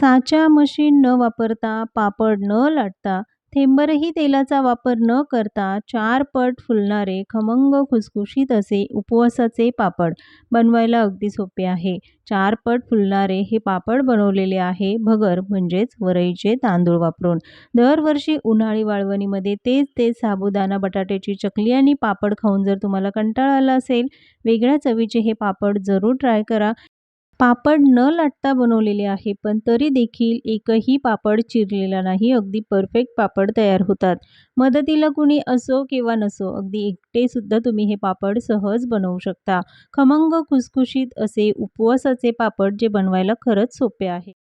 साचा मशीन न वापरता पापड न लाटता थेंबरही तेलाचा वापर न करता चार पट फुलणारे खमंग खुसखुशीत असे उपवासाचे पापड बनवायला अगदी सोपे आहे. चार पट फुलणारे हे पापड बनवलेले आहे. भगर म्हणजेच वरईचे तांदूळ वापरून. दरवर्षी उन्हाळी वाळवणीमध्ये तेच तेच साबुदाणा बटाट्याची चकली आणि पापड खाऊन जर तुम्हाला कंटाळा आला असेल वेगळ्या चवीचे हे पापड जरूर ट्राय करा. पापड न लाटता बनवलेले आहे पण तरी देखील एकही पापड चिरलेला नाही. अगदी परफेक्ट पापड तयार होतात. मदतीला कुणी असो किंवा नसो अगदी एकटेसुद्धा तुम्ही हे पापड सहज बनवू शकता. खमंग खुसखुशीत असे उपवासाचे पापड जे बनवायला खरंच सोपे आहे.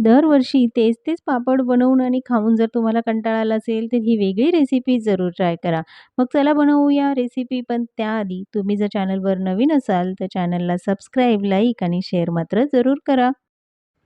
दरवर्षी तेच तेच पापड बनवून आणि खाऊन जर तुम्हाला कंटाळा आला असेल तर ही वेगळी रेसिपी जरूर ट्राय करा. मग चला बनवूया रेसिपी पण त्याआधी तुम्ही जर चॅनलवर नवीन असाल तर चॅनलला सबस्क्राईब लाईक आणि शेअर मात्र जरूर करा.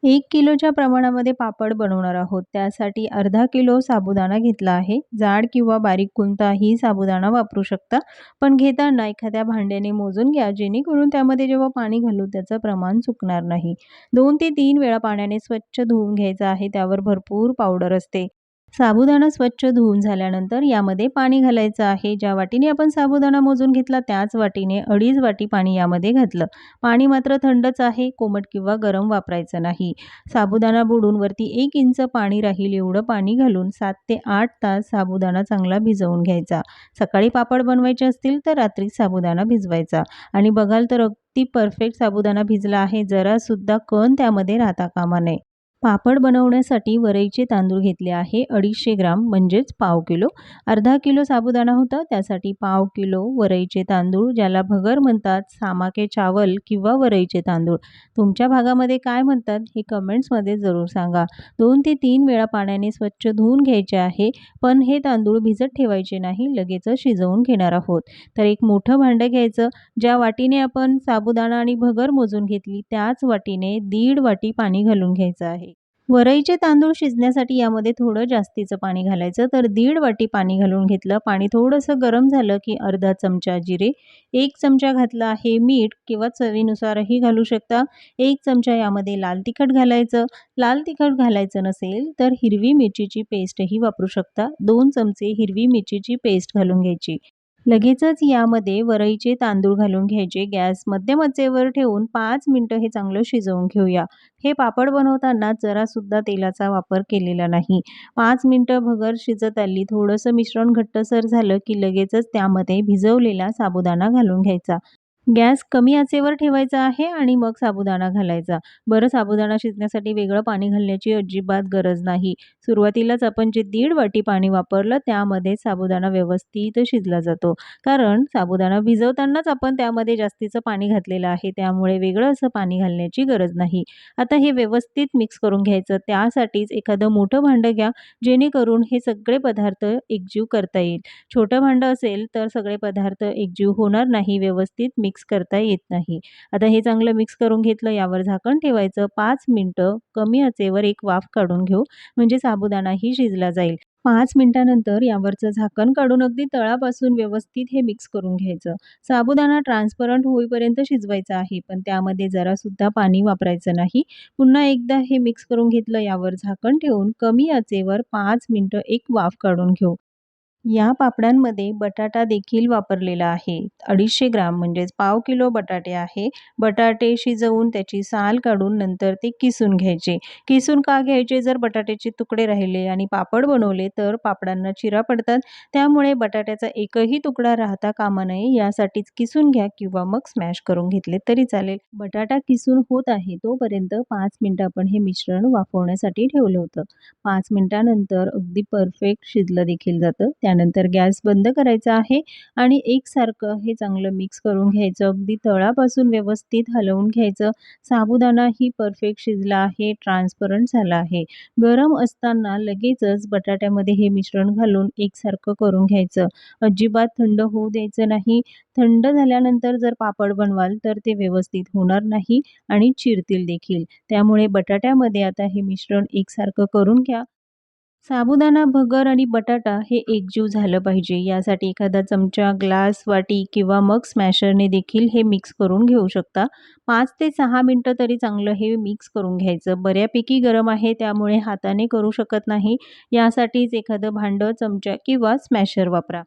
एक किलोच्या प्रमाणामध्ये पापड बनवणार आहोत. त्यासाठी अर्धा किलो साबुदाणा घेतला आहे. जाड किंवा बारीक कोणताही साबुदाणा वापरू शकता पण घेताना एखाद्या भांड्याने मोजून घ्या जेणेकरून त्यामध्ये जेव्हा पाणी घालू त्याचं प्रमाण चुकणार नाही. दोन ते तीन वेळा पाण्याने स्वच्छ धुवून घ्यायचं आहे त्यावर भरपूर पावडर असते. साबुदाणा स्वच्छ धुवून झाल्यानंतर यामध्ये पाणी घालायचं आहे. ज्या वाटीने आपण साबुदाणा मोजून घेतला त्याच वाटीने अडीच वाटी पाणी यामध्ये घातलं. पाणी मात्र थंडच आहे कोमट किंवा गरम वापरायचं नाही. साबुदाणा बुडून वरती एक इंच पाणी राहील एवढं पाणी घालून सात ते आठ तास साबुदाणा चांगला भिजवून घ्यायचा. सकाळी पापड बनवायचे असतील तर रात्री साबुदाणा भिजवायचा. आणि बघाल तर अगदी परफेक्ट साबुदाणा भिजला आहे जरासुद्धा कण त्यामध्ये राहता कामा नये. पापड बनवण्यासाठी वरईचे तांदूळ घेतले आहे. अडीचशे ग्राम म्हणजेच पाव किलो. अर्धा किलो साबुदाणा होता. त्यासाठी पाव किलो वरईचे तांदूळ ज्याला भगर म्हणतात सामाके चावल किंवा वरईचे तांदूळ. तुमच्या भागामध्ये काय म्हणतात हे कमेंट्समध्ये जरूर सांगा. दोन ते तीन वेळा पाण्याने स्वच्छ धुवून घ्यायचे आहे पण हे तांदूळ भिजत ठेवायचे नाही लगेच शिजवून घेणार आहोत. तर एक मोठं भांडं घ्यायचं. ज्या वाटीने आपण साबुदाणा आणि भगर मोजून घेतली त्याच वाटीने दीड वाटी पाणी घालून घ्यायचं आहे. वरईचे तांदूळ शिजण्यासाठी यामध्ये थोडं जास्तीचं पाणी घालायचं. तर दीड वाटी पाणी घालून घेतलं. पाणी थोडंसं गरम झालं की अर्धा चमचा जिरे एक चमचा घातला आहे मीठ किंवा चवीनुसारही घालू शकता. एक चमचा यामध्ये लाल तिखट घालायचं. लाल तिखट घालायचं नसेल तर हिरवी मिरचीची पेस्टही वापरू शकता. दोन चमचे हिरवी मिरचीची पेस्ट घालून घ्यायची. लगेचच यामध्ये वरईचे तांदूळ घालून घ्यायचे गॅस मध्यम आचेवर ठेवून पाच मिनटं हे चांगलं शिजवून घेऊया. हे पापड बनवताना जरासुद्धा तेलाचा वापर केलेला नाही. पाच मिनटं भगर शिजत आली थोडंसं मिश्रण घट्टसर झालं की लगेचच त्यामध्ये भिजवलेला साबुदाणा घालून घ्यायचा. गॅस कमी आचेवर ठेवायचा आहे आणि मग साबुदाणा घालायचा. बरं साबुदाणा शिजण्यासाठी वेगळं पाणी घालण्याची अजिबात गरज नाही. सुरुवातीलाच आपण जे दीड वाटी पाणी वापरलं त्यामध्ये साबुदाणा व्यवस्थित शिजला जातो. कारण साबुदाणा भिजवतानाच आपण त्यामध्ये जास्तीचं पाणी घातलेलं आहे त्यामुळे वेगळं असं पाणी घालण्याची गरज नाही. आता हे व्यवस्थित मिक्स करून घ्यायचं त्यासाठीच एखादं मोठं भांडं घ्या जेणेकरून हे सगळे पदार्थ एकजीव करता येईल. छोटं भांडं असेल तर सगळे पदार्थ एकजीव होणार नाही व्यवस्थित मिक्स मिक्स करता येत नाही. आता हे चांगलं मिक्स करून घेतलं यावर झाकण ठेवायचं. पाच मिनटं कमी आचेवर एक वाफ काढून घेऊ म्हणजे साबुदाणाही शिजला जाईल. पाच मिनटानंतर यावरचं झाकण काढून अगदी तळापासून व्यवस्थित हे मिक्स करून घ्यायचं. साबुदाणा ट्रान्सपरंट होईपर्यंत शिजवायचा आहे पण त्यामध्ये जरासुद्धा पाणी वापरायचं नाही. पुन्हा एकदा हे मिक्स करून घेतलं यावर झाकण ठेवून कमी आचेवर पाच मिनटं एक वाफ काढून घेऊ. या पापडांमध्ये बटाटा देखील वापरलेला आहे. अडीचशे ग्राम म्हणजेच पाव किलो बटाटे आहे. बटाटे शिजवून त्याची साल काढून नंतर ते किसून घ्यायचे. किसून का घ्यायचे? जर बटाट्याचे तुकडे राहिले आणि पापड बनवले तर पापडांना चिरा पडतात. त्यामुळे बटाट्याचा एकही तुकडा राहता कामा नये. यासाठीच किसून घ्या किंवा मग स्मॅश करून घेतले तरी चालेल. बटाटा किसून होत आहे तोपर्यंत पाच मिनटं आपण हे मिश्रण वाफवण्यासाठी ठेवलं होतं. पाच मिनटानंतर अगदी परफेक्ट शिजलं देखील जातं. त्या त्यानंतर गॅस बंद करायचा आहे आणि एकसारखं हे चांगलं मिक्स करून घ्यायचं. अगदी तळापासून व्यवस्थित हलवून घ्यायचं. साबुदाणाही परफेक्ट शिजला आहे ट्रान्सपरंट झाला आहे. गरम असताना लगेचच बटाट्यामध्ये हे मिश्रण घालून एकसारखं करून घ्यायचं. अजिबात थंड होऊ द्यायचं नाही. थंड झाल्यानंतर जर पापड बनवाल तर ते व्यवस्थित होणार नाही आणि चिरतील देखील. त्यामुळे बटाट्यामध्ये आता हे मिश्रण एकसारखं करून घ्या. साबुदाणा भगर आणि बटाटा हे एकजीव झालं पाहिजे. यासाठी एखादा चमचा ग्लास वाटी किंवा मग स्मॅशरने देखील हे मिक्स करून घेऊ शकता. पाच ते सहा मिनटं तरी चांगलं हे मिक्स करून घ्यायचं. बऱ्यापैकी गरम आहे त्यामुळे हाताने करू शकत नाही. यासाठीच एखादं भांडं चमचा किंवा स्मॅशर वापरा.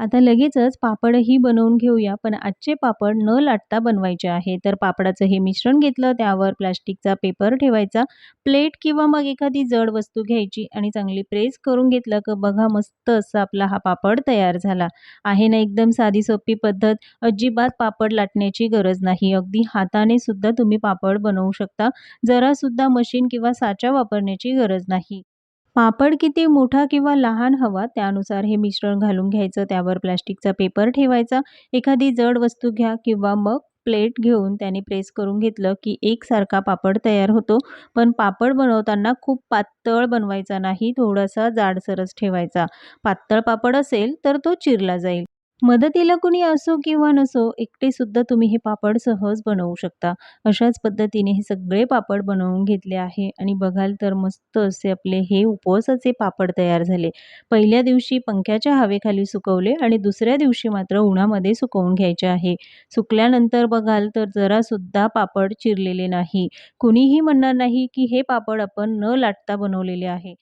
आता लगेचच पापडही बनवून घेऊया पण आजचे पापड न लाटता बनवायचे आहे. तर पापडाचं हे मिश्रण घेतलं त्यावर प्लास्टिकचा पेपर ठेवायचा प्लेट किंवा मग एखादी जड वस्तू घ्यायची आणि चांगली प्रेस करून घेतलं की बघा मस्त असा आपला हा पापड तयार झाला. आहे ना एकदम साधी सोपी पद्धत. अजिबात पापड लाटण्याची गरज नाही. अगदी हाताने सुद्धा तुम्ही पापड बनवू शकता. जरासुद्धा मशीन किंवा साचा वापरण्याची गरज नाही. पापड किती मोठा किंवा लहान हवा त्यानुसार हे मिश्रण घालून घ्यायचं. त्यावर प्लॅस्टिकचा पेपर ठेवायचा. एखादी जड वस्तू घ्या किंवा मग प्लेट घेऊन त्याने प्रेस करून घेतलं की एकसारखा पापड तयार होतो. पण पापड बनवताना खूप पातळ बनवायचा नाही थोडासा जाडसरच ठेवायचा. पातळ पापड असेल तर तो चिरला जाईल. मदतीला कुणी असो किंवा नसो एकटेसुद्धा तुम्ही हे पापड सहज बनवू शकता. अशाच पद्धतीने हे सगळे पापड बनवून घेतले आहे आणि बघाल तर मस्त असे आपले हे उपवासाचे पापड तयार झाले. पहिल्या दिवशी पंख्याच्या हवेखाली सुकवले आणि दुसऱ्या दिवशी मात्र उन्हामध्ये सुकवून घ्यायचे आहे. सुकल्यानंतर बघाल तर जरासुद्धा पापड चिरलेले नाही. कुणीही म्हणणार नाही की हे पापड आपण न लाटता बनवलेले आहे.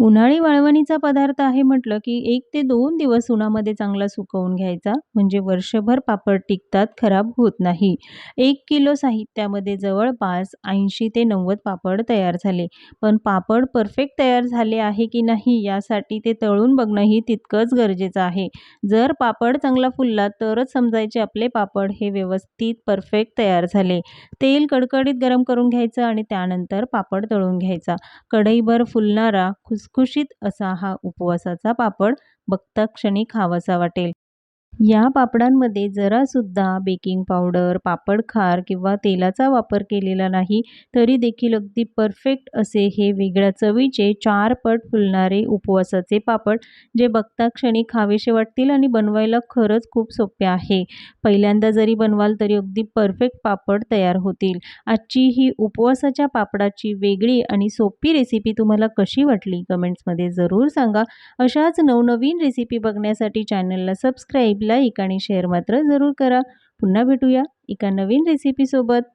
उन्हाळी वाळवणीचा पदार्थ आहे म्हटलं की एक ते दोन दिवस उन्हामध्ये चांगला सुकवून घ्यायचा. म्हणजे वर्षभर पापड टिकतात खराब होत नाही. एक किलो साहित्यामध्ये जवळपास ऐंशी ते नव्वद पापड तयार झाले. पण पापड परफेक्ट तयार झाले आहे की नाही यासाठी ते तळून बघणंही तितकंच गरजेचं आहे. जर पापड चांगला फुलला तरच समजायचे आपले पापड हे व्यवस्थित परफेक्ट तयार झाले. तेल कडकडीत गरम करून घ्यायचं आणि त्यानंतर पापड तळून घ्यायचा. कढईभर फुलणारा खुस खुसखुशीत असा हा उपवासाचा पापड बघता क्षणी खावासा वाटेल. या पापडांमध्ये जरासुद्धा बेकिंग पावडर पापड खार किंवा तेलाचा वापर केलेला नाही तरी देखील अगदी परफेक्ट असे हे वेगळ्या चवीचे चार पट फुलणारे उपवासाचे पापड जे बघता क्षणी खावेसे वाटतील आणि बनवायला खरंच खूप सोपे आहे. पहिल्यांदा जरी बनवाल तरी अगदी परफेक्ट पापड तयार होतील. आजची ही उपवासाच्या पापडाची वेगळी आणि सोपी रेसिपी तुम्हाला कशी वाटली? कमेंट्समध्ये जरूर सांगा. अशाच नवनवीन रेसिपी बघण्यासाठी चॅनलला सबस्क्राईब लाईक आणि शेअर मात्र जरूर करा. पुन्हा भेटूया एका नवीन रेसिपीसोबत